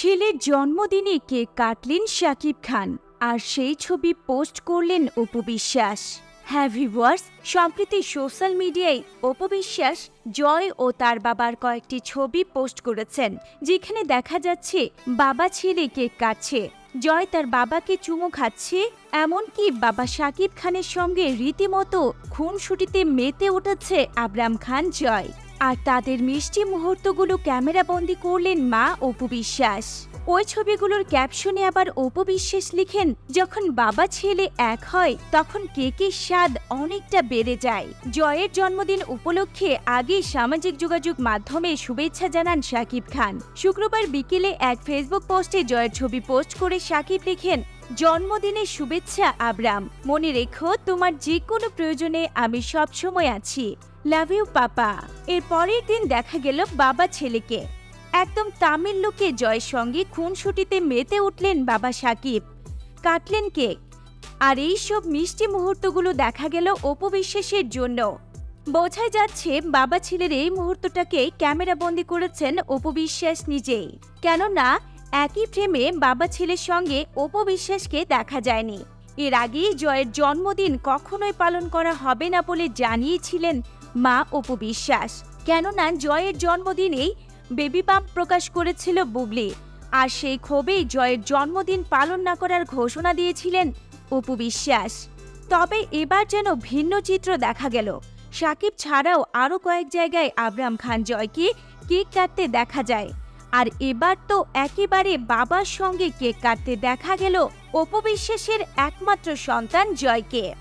ছেলের জন্মদিনে কেক কাটলেন শাকিব খান আর সেই ছবি পোস্ট করলেন অপু বিশ্বাস। হ্যাঁ সম্প্রতি সোশ্যাল মিডিয়ায় অপু বিশ্বাস জয় ও তার বাবার কয়েকটি ছবি পোস্ট করেছেন, যেখানে দেখা যাচ্ছে বাবা ছেলে কেক কাটছে। জয় তার বাবাকে চুমু খাচ্ছে, এমনকি বাবা শাকিব খানের সঙ্গে রীতিমতো খুনসুটিতে মেতে উঠেছে আবরাম খান জয়। আর তাদের মিষ্টি মুহূর্তগুলো ক্যামেরাবন্দি করলেন মা অপু বিশ্বাস। ওই ছবিগুলোর ক্যাপশনে আবার অপু বিশ্বাস লিখেন, যখন বাবা ছেলে এক হয়, তখন কেকের স্বাদ অনেকটা বেড়ে যায়। জয়ের জন্মদিন উপলক্ষে আগেই সামাজিক যোগাযোগ মাধ্যমে শুভেচ্ছা জানান শাকিব খান। শুক্রবার বিকেলে এক ফেসবুক পোস্টে জয়ের ছবি পোস্ট করে শাকিব লিখেন, জন্মদিনের শুভেচ্ছা, আবরাম। মনে রেখো, তোমার যে কোনো প্রয়োজনে আমি সব সময় আছি। লাভ ইউ পাপা এর পরের দিন দেখা গেল বাবা ছেলেকে। একদম তামিল লোকে জয়ের সঙ্গে খুনসুটিতে মেতে উঠলেন বাবা সাকিব। কাটলেন কেক। আর এই সব মিষ্টি মুহূর্তগুলো দেখা গেল অপবিশ্বাসের জন্য। বোঝাই যাচ্ছে বাবা ছেলের এই মুহূর্তটাকে ক্যামেরাবন্দি করেছেন অপবিশ্বাস নিজেই। কেননা, একই ফ্রেমে বাবা ছেলের সঙ্গে অপবিশ্বাসকে দেখা যায়নি। এর আগেই জয়ের জন্মদিন কখনোই পালন করা হবে না বলে জানিয়েছিলেন মা অপু বিশ্বাস। কেননা জয়ের জন্মদিনেই বেবি পাম্প প্রকাশ করেছিল বুবলি। আর সেই ক্ষোভেই জয়ের জন্মদিন পালন না করার ঘোষণা দিয়েছিলেন অপু বিশ্বাস। তবে এবার যেন ভিন্ন চিত্র দেখা গেল। সাকিব ছাড়াও আরও কয়েক জায়গায় আবরাম খান জয়কে কেক কাটতে দেখা যায়। আর এবার তো একেবারে বাবার সঙ্গে কেক কাটতে দেখা গেল অপবিশ্বাসের একমাত্র সন্তান জয়কে।